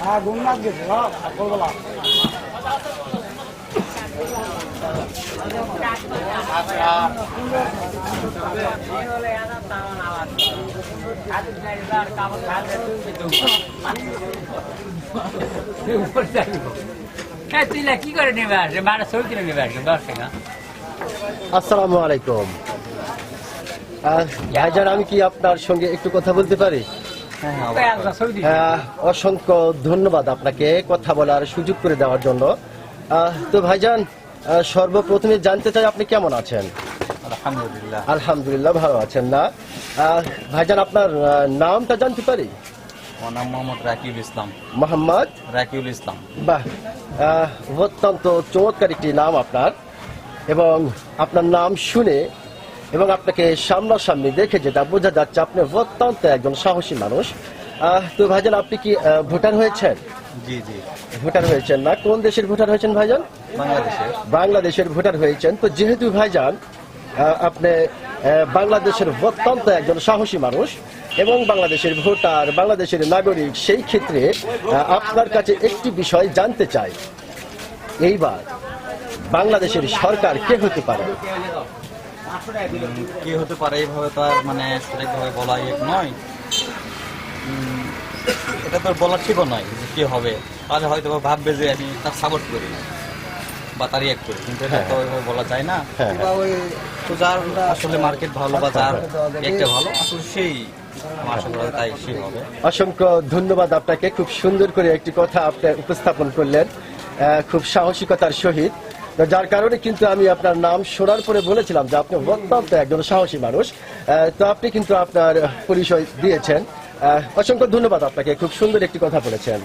হ্যাঁ লা কি করে নেবে আসে বারো ছবি কিনে নেবে আসবে দশ টাকা আসসালামু আলাইকুম। ভাইজান, আমি কি আপনার সঙ্গে একটু কথা বলতে পারি? অসংখ্য ধন্যবাদ আপনাকে কথা বলার সুযোগ করে দেওয়ার জন্য। তো ভাইজান সর্বপ্রথমে জানতে চাই আপনি কেমন আছেন? আলহামদুলিল্লাহ। আলহামদুলিল্লাহ ভালো আছেন না? ভাইজান আপনার নামটা জানতে পারি? আমার নাম মোহাম্মদ রাকিউল ইসলাম। মোহাম্মদ? রাকিউল ইসলাম। বাহ অত্যন্ত চমৎকার একটি নাম আপনার। এবং আপনার নাম শুনে এবং আপনাকে সামনাসামনি দেখে যেটা বোঝা যাচ্ছে আপনি অত্যন্ত একজন সাহসী মানুষ। তো ভাইজান আপনি কি ভোটার হয়েছেন? জি জি। ভোটার হয়েছেন না। কোন দেশের ভোটার হয়েছেন ভাইজান? বাংলাদেশের। বাংলাদেশের ভোটার হয়েছেন। তো যেহেতু ভাইজান আপনি বাংলাদেশের অত্যন্ত একজন সাহসী মানুষ এবং বাংলাদেশের ভোটার বাংলাদেশের নাগরিক সেই ক্ষেত্রে আপনার কাছে একটি বিষয় জানতে চাই। এইবার বাংলাদেশের সরকার কে হতে পারে? কি হতে পারে? এইভাবে তো আর মানে সঠিকভাবে বলা এক নয়। এটা তো বলা ঠিকও নয় যে কি হবে। তাহলে হয়তো ভাববে যে আমি তার সাপোর্ট করি বা তারই এক করি। কিন্তু এটা তো ওইভাবে বলা যায় না। হ্যাঁ। তো যার আসলে মার্কেট ভালো বা যার একটা ভালো আসলে সেই অসংখ্য ধন্যবাদ আপনাকে। খুব সুন্দর করে একটি কথা আপনি উপস্থাপন করলেন। আহ, খুব সাহসিকতার সহিত। যার কারণে কিন্তু আমি আপনার নাম শোনার পরে বলেছিলাম যে আপনি অত্যন্ত একজন সাহসী মানুষ। তো আপনি কিন্তু আপনার পরিচয় দিয়েছেন। অসংখ্য ধন্যবাদ আপনাকে। খুব সুন্দর একটি কথা বলেছেন।